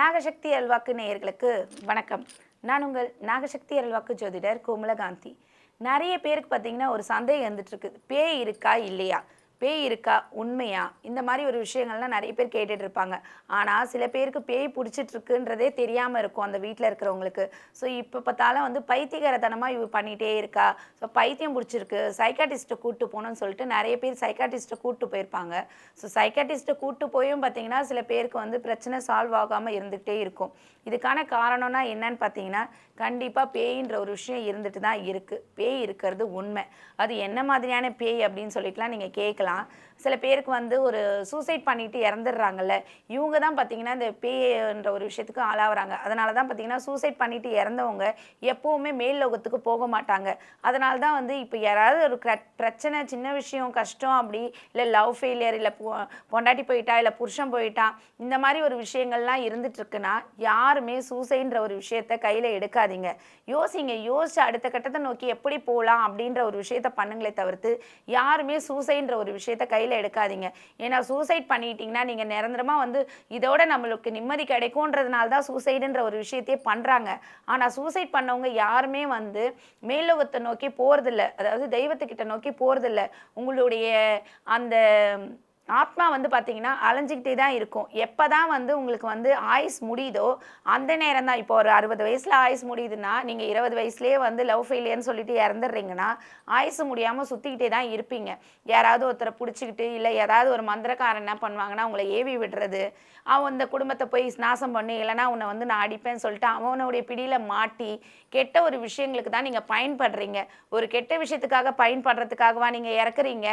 நாகசக்தி அல்வாக்கு நேயர்களுக்கு வணக்கம். நான் உங்கள் நாகசக்தி அல்வாக்கு ஜோதிடர் கோமலகாந்தி. நிறைய பேருக்கு பார்த்தீங்கன்னா ஒரு சந்தேகம் இருந்துட்டு இருக்குது பேய் இருக்கா இல்லையா? பேய் இருக்கா? உண்மையா? இந்த மாதிரி ஒரு விஷயங்கள்லாம் நிறைய பேர் கேட்டுட்டு இருப்பாங்க. ஆனால் சில பேருக்கு பேய் பிடிச்சிட்டு இருக்குன்றதே தெரியாமல் இருக்கும் அந்த வீட்டில் இருக்கிறவங்களுக்கு. ஸோ இப்போ பார்த்தாலும் வந்து பைத்தியகரத்தனமாக இவ பண்ணிகிட்டே இருக்கா? ஸோ பைத்தியம் பிடிச்சிருக்கு. சைக்காட்டிஸ்ட்டை கூட்டு போகணும்னு சொல்லிட்டு நிறைய பேர் சைக்காட்டிஸ்ட்டை கூட்டு போயிருப்பாங்க. ஸோ சைக்காட்டிஸ்ட்டை கூட்டு போயும் பார்த்தீங்கன்னா சில பேருக்கு வந்து பிரச்சனை சால்வ் ஆகாமல் இருந்துகிட்டே இருக்கும். இதுக்கான காரணம்னா என்னன்னு பார்த்தீங்கன்னா கண்டிப்பாக பேயின்ற ஒரு விஷயம் இருந்துட்டு தான் இருக்குது பேய் இருக்கிறது உண்மை. அது என்ன மாதிரியான பேய் அப்படின்னு சொல்லிட்டுலாம் நீங்கள் கேட்கலாம். சில பேருக்கு வந்து ஒரு சூசைட் பண்ணிட்டு இறந்துடுறாங்கல்ல இவங்க தான் பார்த்தீங்கன்னா இந்த பேய்ன்ற ஒரு விஷயத்துக்கு ஆளாகிறாங்க அதனால தான் பார்த்தீங்கன்னா சூசைட் பண்ணிட்டு இறந்தவங்க எப்போவுமே மேல் லோகத்துக்கு போக மாட்டாங்க. அதனால தான் வந்து இப்போ யாராவது ஒரு கிர- பிரச்சனை சின்ன விஷயம் கஷ்டம் அப்படி இல்லை லவ் ஃபெயிலியர் இல்லை பொண்டாட்டி போயிட்டா இல்லை புருஷன் போயிட்டான் இந்த மாதிரி ஒரு விஷயங்கள்லாம் இருந்துட்டு இருக்குன்னா யாருமே சூசைன்ற ஒரு விஷயத்த கையில் எடுக்காதீங்க. யோசிங்க யோசிச்சு அடுத்த கட்டத்தை நோக்கி எப்படி போகலாம் அப்படின்ற ஒரு விஷயத்த பண்ணுங்களே தவிர்த்து யாருமே சூசைன்ற ஒரு விஷயத்த கையில் எடுக்காதீங்க. ஏன்னா சூசைட் பண்ணிட்டீங்கன்னா நீங்கள் நிரந்தரமாக வந்து இதோட நம்மளுக்கு நிம்மதி கிடைக்கும்ன்றதுனால தான் சூசைடுன்ற ஒரு விஷயத்தையே பண்ணுறாங்க ஆனால் சூசைட் பண்ணவங்க யாருமே வந்து மேலோகத்தை நோக்கி போகிறதில்ல அதாவது தெய்வத்துக்கிட்ட நோக்கி போகிறதில்ல உங்களுடைய அந்த ஆத்மா வந்து பார்த்தீங்கன்னா அலைஞ்சிக்கிட்டே தான் இருக்கும். எப்போ தான் வந்து உங்களுக்கு வந்து ஆயுஸ் முடியுதோ அந்த நேரம் தான். இப்போ ஒரு அறுபது வயசில் ஆயுஸ் முடியுதுன்னா நீங்கள் இருபது வயசுலேயே வந்து லவ் ஃபெயிலியர்னு சொல்லிட்டு இறந்துடுறீங்கன்னா ஆயுஸ் முடியாமல் சுற்றிக்கிட்டே தான் இருப்பீங்க. யாராவது ஒருத்தரை பிடிச்சிக்கிட்டு இல்லை ஏதாவது ஒரு மந்திரக்காரன் என்ன பண்ணுவாங்கன்னா உங்களை ஏவி விடுறது. அவன் அந்த குடும்பத்தை போய் நாசம் பண்ணி இல்லைன்னா உன்னை வந்து நான் அடிப்பேன்னு சொல்லிட்டு அவனுடைய பிடியில் மாட்டி கெட்ட ஒரு விஷயங்களுக்கு தான் நீங்கள் பயன்படுறீங்க. ஒரு கெட்ட விஷயத்துக்காக பயன்படுறதுக்காகவா நீங்கள் இறக்குறீங்க?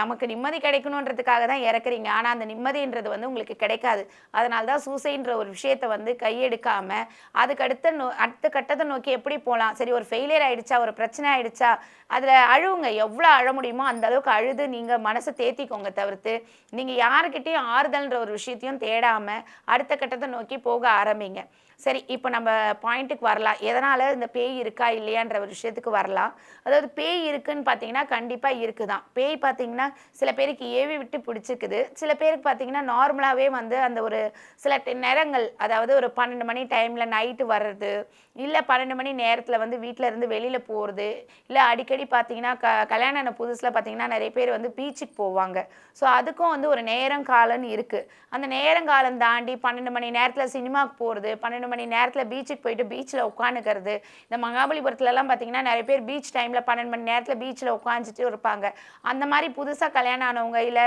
நமக்கு நிம்மதி கிடைக்கணுன்றதுக்காக தான் இறக்குறீங்க. ஆனால் அந்த நிம்மதின்றது வந்து உங்களுக்கு கிடைக்காது. அதனால தான் சூசைன்ற ஒரு விஷயத்தை வந்து கையெடுக்காமல் அதுக்கு அடுத்த நோ அடுத்த கட்டத்தை நோக்கி எப்படி போகலாம்? சரி ஒரு ஃபெயிலியர் ஆகிடுச்சா ஒரு பிரச்சனை ஆகிடுச்சா அதில் அழுவுங்க. எவ்வளோ அழ முடியுமோ அந்த அளவுக்கு அழுது நீங்கள் மனசை தேத்திக்கோங்க தவிர்த்து நீங்கள் யாருக்கிட்டேயும் ஆறுதல்ன்ற ஒரு விஷயத்தையும் தேடாமல் அடுத்த கட்டத்தை நோக்கி போக ஆரம்பிங்க. சரி இப்போ நம்ம பாயிண்ட்டுக்கு வரலாம். எதனால் இந்த பேய் இருக்கா இல்லையான்ற ஒரு விஷயத்துக்கு வரலாம். அதாவது பேய் இருக்குன்னு பார்த்தீங்கன்னா கண்டிப்பாக இருக்குதான். பேய் பார்த்தீங்கன்னா சில பேருக்கு ஏவி விட்டு பிடிச்சிருக்குது சில பேருக்கு பார்த்தீங்கன்னா நார்மலாகவே வந்து அந்த ஒரு சில நேரங்கள் அதாவது ஒரு பன்னெண்டு மணி டைமில் நைட்டு வர்றது இல்லை பன்னெண்டு மணி நேரத்தில் வந்து வீட்டில் இருந்து வெளியில் போகிறது இல்லை அடிக்கடி பார்த்தீங்கன்னா க கல்யாணம் ஆன புதுசில் பார்த்தீங்கன்னா நிறைய பேர் வந்து பீச்சுக்கு போவாங்க. ஸோ அதுக்கும் வந்து ஒரு நேரம் காலம்னு இருக்குது அந்த நேரங்காலம் தாண்டி பன்னெண்டு மணி நேரத்தில் சினிமாவுக்கு போகிறது பன்னெண்டு மணி நேரத்தில் பீச்சுக்கு போயிட்டு பீச்சில் உட்காந்துக்கிறது. இந்த மகாபலிபுரத்துலலாம் பார்த்தீங்கன்னா நிறைய பேர் பீச் டைமில் பன்னெண்டு மணி நேரத்தில் பீச்சில் உட்காந்துட்டு இருப்பாங்க. அந்த மாதிரி புதுசாக கல்யாணம் ஆனவங்க இல்லை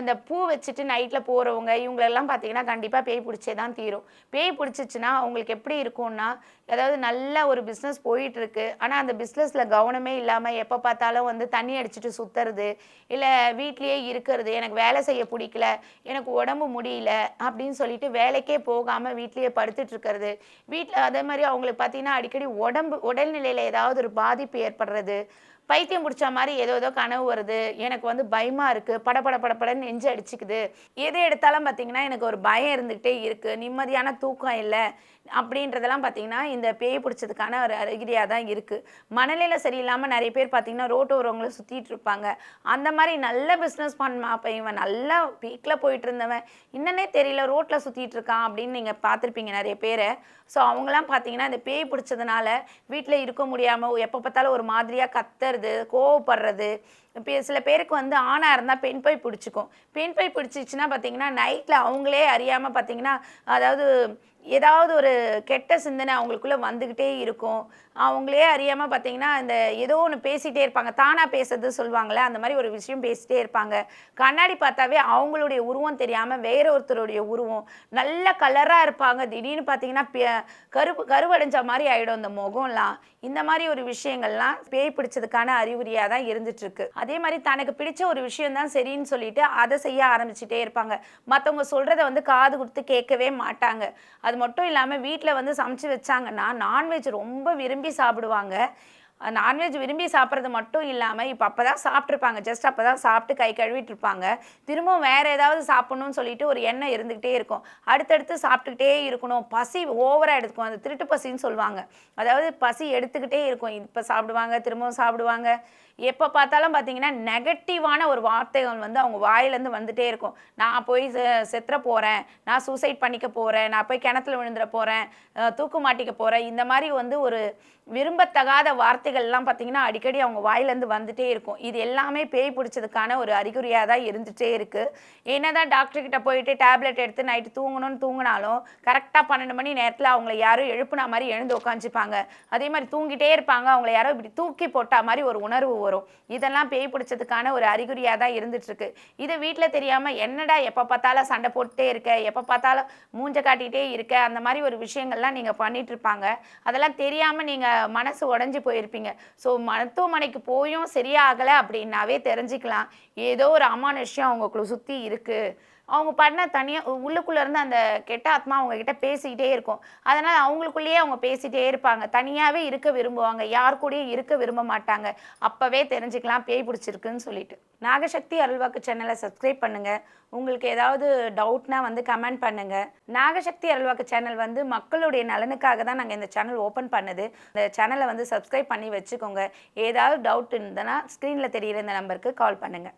இந்த பூ வச்சுட்டு நைட்டில் போகிறவங்க இவங்களெல்லாம் பார்த்தீங்கன்னா கண்டிப்பாக பேய் பிடிச்சே தான் தீரும். பேய் பிடிச்சிச்சுன்னா அவங்களுக்கு எப்படி இருக்கும்னா அதாவது நல்ல ஒரு பிஸ்னஸ் போயிட்டு இருக்கு ஆனால் அந்த பிஸ்னஸில் கவனமே இல்லாமல் எப்போ பார்த்தாலும் வந்து தண்ணி அடிச்சுட்டு சுற்றுறது இல்லை வீட்லேயே இருக்கிறது எனக்கு வேலை செய்ய பிடிக்கல எனக்கு உடம்பு முடியல அப்படின்னு சொல்லிட்டு வேலைக்கே போகாமல் வீட்லேயே படுத்துட்டு இருக்கிறது. வீட்டில் அதே மாதிரி அவங்களுக்கு பார்த்தீங்கன்னா அடிக்கடி உடம்பு உடல்நிலையில் ஏதாவது ஒரு பாதிப்பு ஏற்படுறது பைத்தியம் பிடிச்ச மாதிரி ஏதோ ஏதோ கனவு வருது. எனக்கு வந்து பயமாக இருக்குது படபட படபடன்னு நெஞ்சு அடிச்சுக்குது. எது எடுத்தாலும் பார்த்தீங்கன்னா எனக்கு ஒரு பயம் இருந்துக்கிட்டே இருக்குது நிம்மதியான தூக்கம் இல்லை. அப்படின்றதெல்லாம் பார்த்தீங்கன்னா இந்த பேய் பிடிச்சதுக்கான ஒரு அறிகுறியாக தான் இருக்குது மனநிலை சரியில்லாமல் நிறைய பேர் பார்த்தீங்கன்னா ரோட்டோரவங்களை சுற்றிட்டு இருப்பாங்க. அந்த மாதிரி நல்ல பிஸ்னஸ் பண்ண அப்போ இவன் நல்லா பீக்கில் போயிட்டு இருந்தவன். என்னன்னே தெரியல ரோட்டில் சுற்றிட்டு இருக்கான் அப்படின்னு நீங்கள் பார்த்துருப்பீங்க நிறைய பேரை. ஸோ அவங்களாம் பார்த்தீங்கன்னா இந்த பேய் பிடிச்சதுனால வீட்டில் இருக்க முடியாமல் எப்போ பார்த்தாலும் ஒரு மாதிரியாக கத்துறது கோவப்படுறது. இப்போ சில பேருக்கு வந்து ஆணாக இருந்தால் பெண் பை பிடிச்சிக்கும். பெண் பை பிடிச்சிச்சுன்னா பார்த்தீங்கன்னா நைட்டில் அவங்களே அறியாமல் பார்த்தீங்கன்னா அதாவது ஏதாவது ஒரு கெட்ட சிந்தனை அவங்களுக்குள்ளே வந்துக்கிட்டே இருக்கும். அவங்களே அறியாமல் பார்த்தீங்கன்னா இந்த ஏதோ ஒன்று பேசிகிட்டே இருப்பாங்க. தானாக பேசுறது சொல்லுவாங்களே அந்த மாதிரி ஒரு விஷயம் பேசிகிட்டே இருப்பாங்க. கண்ணாடி பார்த்தாவே அவங்களுடைய உருவம் தெரியாமல் வேற ஒருத்தருடைய உருவம் நல்ல கலராக இருப்பாங்க. திடீர்னு பார்த்தீங்கன்னா பே- கருப்பு கருவடைஞ்ச மாதிரி ஆகிடும் இந்த முகம்லாம். இந்த மாதிரி ஒரு விஷயங்கள்லாம் பேய் பிடிச்சதுக்கான அறிகுறியாக தான் இருந்துட்டுருக்கு. அதே மாதிரி தனக்கு பிடிச்ச ஒரு விஷயம் தான் சரின்னு சொல்லிட்டு அதை செய்ய ஆரம்பிச்சுட்டே இருப்பாங்க. மற்றவங்க சொல்கிறத வந்து காது கொடுத்து கேட்கவே மாட்டாங்க. அது மட்டும் இல்லாமல் வீட்டில் வந்து சமைச்சு வச்சாங்கன்னா நான்வெஜ் ரொம்ப விரும்பி சாப்பிடுவாங்க. நான்வெஜ் விரும்பி சாப்பிட்றது மட்டும் இல்லாமல் இப்போ அப்போ தான் சாப்பிட்ருப்பாங்க ஜஸ்ட் அப்போ தான் சாப்பிட்டு கை கழுவிட்டு இருப்பாங்க. திரும்பவும் வேறு ஏதாவது சாப்பிட்ணும்னு சொல்லிட்டு ஒரு எண்ணம் இருந்துக்கிட்டே இருக்கும். அடுத்தடுத்து சாப்பிட்டுக்கிட்டே இருக்கணும். பசி ஓவராக எடுத்துக்கும். அந்த திருட்டு பசின்னு சொல்லுவாங்க. அதாவது பசி எடுத்துக்கிட்டே இருக்கும். இப்போ சாப்பிடுவாங்க திரும்பவும் சாப்பிடுவாங்க. எப்போ பார்த்தாலும் பார்த்தீங்கன்னா நெகட்டிவான ஒரு வார்த்தைகள் வந்து அவங்க வாயிலேருந்து வந்துகிட்டே இருக்கும். நான் போய் செத்துற போகிறேன் நான் சூசைட் பண்ணிக்க போகிறேன் நான் போய் கிணத்துல விழுந்துட போகிறேன் தூக்கு மாட்டிக்க போகிறேன் இந்த மாதிரி வந்து ஒரு விரும்பத்தகாத வார்த்தை வார்த்தைகள்லாம் பார்த்தீங்கன்னா அடிக்கடி அவங்க வாயிலேருந்து வந்துட்டே இருக்கும். இது எல்லாமே பேய் பிடிச்சதுக்கான ஒரு அறிகுறியாக தான் இருந்துகிட்டே இருக்குது என்னதான் டாக்டர் கிட்ட போயிட்டு டேப்லெட் எடுத்து நைட்டு தூங்கணும்னு தூங்கினாலும் கரெக்டாக பன்னெண்டு மணி நேரத்தில் அவங்கள யாரும் எழுப்புன மாதிரி எழுந்து உட்காந்துப்பாங்க அதே மாதிரி தூங்கிட்டே இருப்பாங்க. அவங்கள யாரோ இப்படி தூக்கி போட்டா மாதிரி ஒரு உணர்வு வரும். இதெல்லாம் பேய் பிடிச்சதுக்கான ஒரு அறிகுறியாக தான் இருந்துகிட்ருக்கு இதை வீட்டில் தெரியாமல் என்னடா எப்போ பார்த்தாலும் சண்டை போட்டுட்டே இருக்க எப்போ பார்த்தாலும் மூஞ்ச காட்டிகிட்டே இருக்க அந்த மாதிரி ஒரு விஷயங்கள்லாம் நீங்கள் பண்ணிகிட்ருப்பாங்க இருப்பாங்க. அதெல்லாம் தெரியாமல் நீங்கள் மனசு உடஞ்சி போயிருப்பீங்க. ஸோ மருத்துவமனைக்கு போயும் சரியாகலை அப்படின்னாவே தெரிஞ்சுக்கலாம். ஏதோ ஒரு அமானுஷ்யம் அவங்களுக்குள்ள சுற்றி இருக்குது அவங்க பண்ண தனியாக உள்ளுக்குள்ளே இருந்து அந்த கெட்ட ஆத்மா அவங்கக்கிட்ட பேசிக்கிட்டே இருக்கும். அதனால் அவங்களுக்குள்ளேயே அவங்க பேசிகிட்டே இருப்பாங்க. தனியாகவே இருக்க விரும்புவாங்க. யார் கூடயும் இருக்க விரும்ப மாட்டாங்க. அப்போவே தெரிஞ்சுக்கலாம். பேய் பிடிச்சிருக்குன்னு சொல்லிட்டு. நாகசக்தி அருள்வாக்கு சேனலை சப்ஸ்கிரைப் பண்ணுங்கள் உங்களுக்கு ஏதாவது டவுட்னா வந்து கமெண்ட் பண்ணுங்கள் நாகசக்தி அருள்வாக்கு சேனல் வந்து மக்களுடைய நலனுக்காக தான் நாங்கள் இந்த சேனல் ஓப்பன் பண்ணது. இந்த சேனலை வந்து சப்ஸ்கிரைப் பண்ணி வச்சுக்கோங்க. ஏதாவது டவுட் இருந்ததுன்னா ஸ்க்ரீனில் தெரிகிற இந்த நம்பருக்கு கால் பண்ணுங்கள்